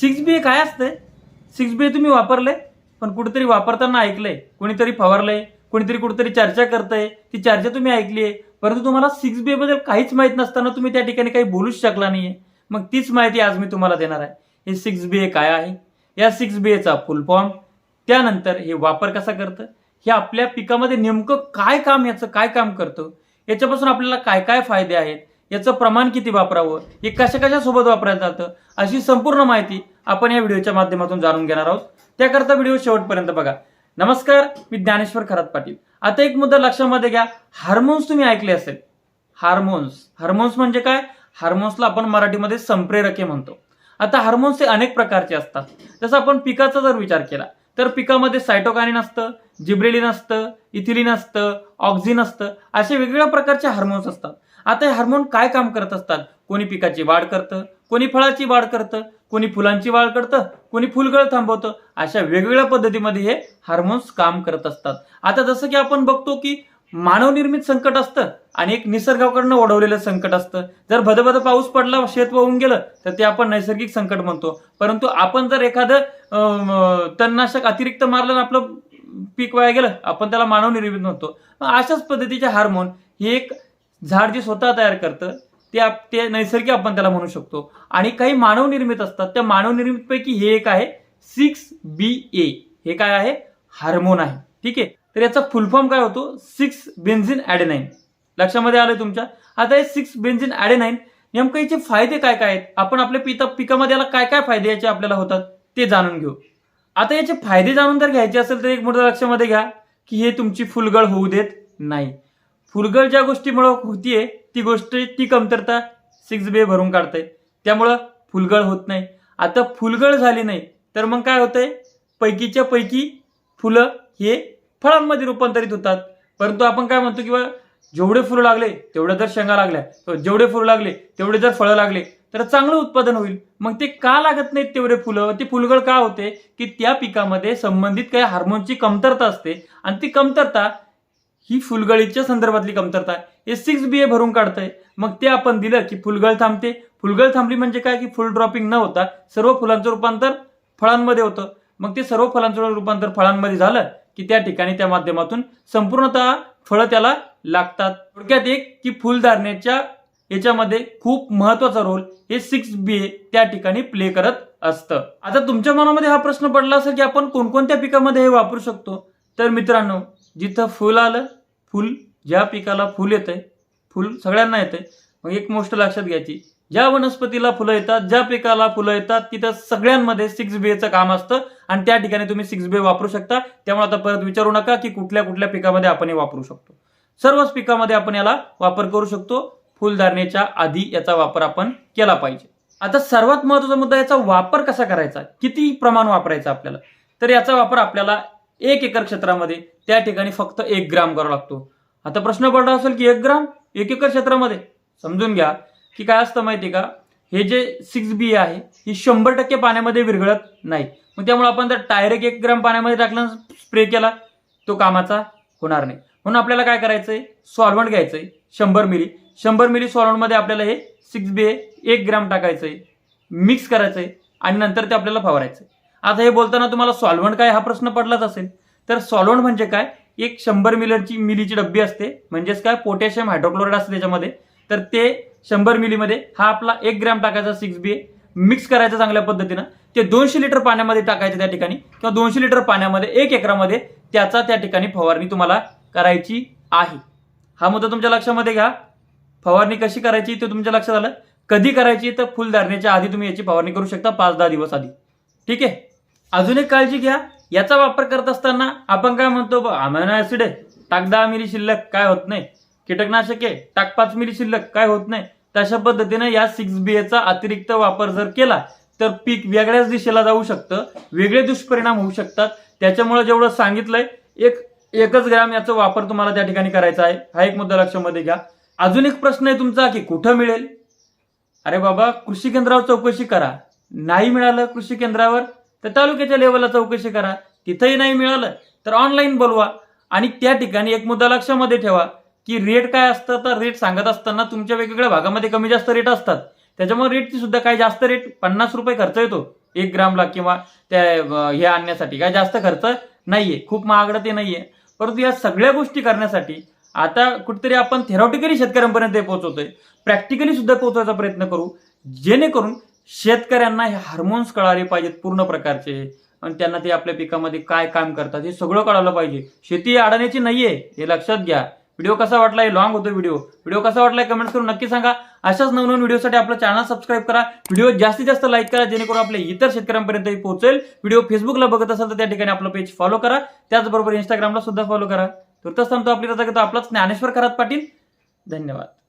Six बी ए काय असतंय? Six बी ए तुम्ही वापरलंय पण कुठेतरी वापरताना ऐकलंय कोणीतरी फवारलंय कोणीतरी कुठेतरी चर्चा करतंय ती चर्चा तुम्ही ऐकली आहे परंतु तुम्हाला सिक्स बी बद्दल काहीच माहीत नसताना तुम्ही त्या ठिकाणी काही बोलूच शकला नाहीये. मग तीच माहिती आज मी तुम्हाला देणार आहे. हे सिक्स बी ए काय आहे? या सिक्स बी एचा फुल फॉर्म त्यानंतर हे वापर कसा करतं? हे आपल्या पिकामध्ये नेमकं काय काम याचं काय काम करतं? याच्यापासून आपल्याला काय काय फायदे आहेत? याचं प्रमाण किती वापरावं? हे कशा कशा सोबत वापरायला जातं अशी संपूर्ण माहिती आपण या व्हिडिओच्या माध्यमातून जाणून घेणार आहोत. त्याकरता व्हिडिओ शेवटपर्यंत बघा. नमस्कार मी ज्ञानेश्वर खरात पाटील. आता एक मुद्दा लक्षामध्ये घ्या. हार्मोन्स तुम्ही ऐकले असेल. हार्मोन्स. हार्मोन्स म्हणजे काय? हार्मोन्सला आपण मराठीमध्ये संप्रेरके म्हणतो. आता हार्मोन्स हे अनेक प्रकारचे असतात. जसं आपण पिकाचा जर विचार केला तर पिकामध्ये सायटोकानिन असतं जिब्रेलिन असतं इथिलिन असतं ऑक्झिन असतं असे वेगवेगळ्या प्रकारचे हार्मोन्स असतात. आता हे हार्मोन काय काम करत असतात? कोणी पिकाची वाढ करतं कोणी फळाची वाढ करतं कोणी फुलांची वाढ करतं कोणी फुलगळ थांबवतं अशा वेगवेगळ्या पद्धतीमध्ये हे हार्मोन्स काम करत असतात. आता जसं की आपण बघतो की मानवनिर्मित संकट असतं आणि एक निसर्गाकडनं ओढवलेलं संकट असतं. जर भदभद पाऊस पडला शेत वाहून गेलं तर ते आपण नैसर्गिक संकट म्हणतो. परंतु आपण जर एखादं तणनाशक अतिरिक्त मारलं आणि आपलं पीक वाया गेलं आपण त्याला मानवनिर्मित म्हणतो. अशाच पद्धतीचे हार्मोन हे एक झाड जे स्वतः तयार करतं ते आप- ते नैसर्गिक आपण त्याला म्हणू शकतो. आणि काही मानवनिर्मित असतात त्या मानवनिर्मितपैकी हे एक आहे सिक्स बी ए. हे काय आहे? हार्मोन आहे. ठीक आहे? तर याचा फुल फॉर्म काय होतो? सिक्स बेन्झिन ॲडेनाईन लक्षामध्ये आलं तुमच्या? आता हे सिक्स बेन्झिन ॲडेनाईन नेमकं याचे फायदे काय काय आहेत? आपण आपल्या पिता पिकामध्ये याला काय काय फायदे याचे आपल्याला होतात? ते जाणून घेऊ. आता याचे फायदे जाणून जर घ्यायचे असेल तर एक मुद्दा लक्षामध्ये घ्या की हे तुमची फुलगळ होऊ देत नाही. फुलगळ ज्या गोष्टीमुळे होतीये ती गोष्ट ती कमतरता सिक्स बे भरून काढते त्यामुळं फुलगळ होत नाही. आता फुलगळ झाली नाही तर मग काय होतंय? पैकीच्या पैकी फुलं हे फळांमध्ये रूपांतरित होतात. परंतु आपण काय म्हणतो किंवा जेवढे फुलं लागले तेवढ्या जर शेंगा लागल्या जेवढे फुलं लागले तेवढे जर फळं लागले तर चांगलं उत्पादन होईल. मग ते का लागत नाहीत तेवढे फुलं? ते फुलगळ का होते? की त्या पिकामध्ये संबंधित काही हार्मोनची कमतरता असते. आणि ती कमतरता ही फुलगळीच्या संदर्भातली कमतरता हे सिक्स बी ए भरून काढतंय. मग ते आपण दिलं की फुलगळ थांबते. फुलगळ थांबली म्हणजे काय? की फुल ड्रॉपिंग न होता सर्व फुलांचं रूपांतर फळांमध्ये होतं. मग ते सर्व फळांचं रूपांतर फळांमध्ये झालं. की त्या ठिकाणी त्या माध्यमातून संपूर्णतः फळं त्याला लागतात. थोडक्यात एक की फुलधारण्याच्या याच्यामध्ये खूप महत्त्वाचा रोल हे सिक्स बी ए त्या ठिकाणी प्ले करत असतं. आता तुमच्या मनामध्ये हा प्रश्न पडला असेल की आपण कोणकोणत्या पिकामध्ये हे वापरू शकतो? तर मित्रांनो जिथं फुल आलं फुल ज्या पिकाला फुल येतंय फुल सगळ्यांना येतंय मग एक गोष्ट लक्षात घ्यायची. ज्या वनस्पतीला फुलं येतात ज्या पिकाला फुलं येतात तिथं सगळ्यांमध्ये सिक्स बेचं काम असतं आणि त्या ठिकाणी तुम्ही सिक्स बे वापरू शकता. त्यामुळे आता परत विचारू नका की कुठल्या कुठल्या पिकामध्ये आपण हे वापरू शकतो. सर्वच पिकामध्ये आपण याला वापर करू शकतो. फुलधारणेच्या आधी याचा वापर आपण केला पाहिजे. आता सर्वात महत्त्वाचा मुद्दा याचा वापर कसा करायचा? किती प्रमाण वापरायचा आपल्याला? तर याचा वापर आपल्याला एक एकर क्षेत्रामध्ये त्या ठिकाणी फक्त एक ग्राम करावा लागतो. आता प्रश्न पडला असेल की एक ग्राम एक एकर क्षेत्रामध्ये? समजून घ्या. की काय असतं माहिती का? हे जे सिक्स बी आहे ही शंभर टक्के पाण्यामध्ये विरघळत नाही. मग त्यामुळे आपण जर डायरेक्ट एक ग्राम पाण्यामध्ये टाकला स्प्रे केला तो कामाचा होणार नाही. म्हणून आपल्याला काय करायचंय? सॉल्वंट घ्यायचंय शंभर मिली. शंभर मिली सॉल्वंटमध्ये आपल्याला हे सिक्स बी एक ग्राम टाकायचंय मिक्स करायचंय आणि नंतर ते आपल्याला फवारायचंय. आता हे बोलताना तुम्हाला सॉल्वंट काय हा प्रश्न पडलाच असेल. तर सॉल्वंट म्हणजे काय? एक शंभर मिलरची मिलीची डब्बी असते. म्हणजेच काय? पोटॅशियम हायड्रोक्लोराईड असते त्याच्यामध्ये. तर ते शंभर मिलीमध्ये हा आपला एक ग्रॅम टाकायचा सिक्स बी मिक्स करायचं चांगल्या पद्धतीनं. ते दोनशे लिटर पाण्यामध्ये टाकायचं त्या ठिकाणी. किंवा दोनशे लिटर पाण्यामध्ये एक एकरामध्ये त्याचा त्या ठिकाणी फवारणी तुम्हाला करायची आहे. हा मुद्दा तुमच्या लक्षामध्ये घ्या. फवारणी कशी करायची ते तुमच्या लक्षात आलं. कधी करायची तर फुल धरण्याच्या आधी तुम्ही याची फवारणी करू शकता पाच दहा दिवस आधी. ठीक आहे? अजून एक काळजी घ्या. याचा वापर करत असताना आपण काय म्हणतो? अमायनो ऍसिड आहे. टाक दहा मिली शिल्लक. काय होत नाही. कीटकनाशके टाक पाच मिली शिल्लक काय होत नाही. तशा पद्धतीने या सिक्स बी एचा अतिरिक्त वापर जर केला तर पीक वेगळ्याच दिशेला जाऊ शकतं वेगळे दुष्परिणाम होऊ शकतात. त्याच्यामुळे जेवढं सांगितलंय एक एकच ग्रॅम याचा वापर तुम्हाला त्या ठिकाणी करायचा आहे. हा एक मुद्दा लक्षामध्ये घ्या. अजून एक प्रश्न आहे तुमचा की कुठं मिळेल? अरे बाबा कृषी केंद्रावर चौकशी करा. नाही मिळालं कृषी केंद्रावर तर तालुक्याच्या लेवलला चौकशी करा. तिथंही नाही मिळालं तर ऑनलाईन बोलवा. आणि त्या ठिकाणी एक मुद्दा लक्षामध्ये ठेवा. की रेट काय असतं तर रेट सांगत असताना तुमच्या वेगवेगळ्या भागामध्ये कमी जास्त रेट असतात. त्याच्यामुळे रेटची सुद्धा काही जास्त रेट पन्नास रुपये खर्च येतो. एक ग्रामला किंवा त्या हे आणण्यासाठी काय जास्त खर्च नाहीये. खूप महागडं ते नाहीये. परंतु या सगळ्या गोष्टी करण्यासाठी आता कुठेतरी आपण थेरॉटिकली शेतकऱ्यांपर्यंत ते पोहोचवतोय. प्रॅक्टिकली सुद्धा पोहोचवायचा प्रयत्न करू. जेणेकरून शेतकऱ्यांना हे हार्मोन्स कळाले पाहिजेत पूर्ण प्रकारचे. आणि त्यांना ते आपल्या पिकामध्ये काय काम करतात हे सगळं कळालं पाहिजे. शेती अडाण्याची नाहीये हे लक्षात घ्या. व्हिडिओ कसा वाटला हे लॉंग होतो व्हिडिओ व्हिडिओ कसा वाटलाय कमेंट्स करून नक्की सांगा. अशाच नवनवीन व्हिडिओसाठी आपलं चॅनल सबस्क्राईब करा. व्हिडिओ जास्तीत जास्त लाईक करा जेणेकरून आपल्या इतर शेतकऱ्यांपर्यंत पोहोचेल. व्हिडिओ फेसबुकला बघत असाल तर त्या ठिकाणी आपलं पेज फॉलो करा. त्याचबरोबर इंस्टाग्रामला सुद्धा फॉलो करा. तुर्तच थांबतो आपली रजा घेतो आपलाच ज्ञानेश्वर खरात पाटील. धन्यवाद.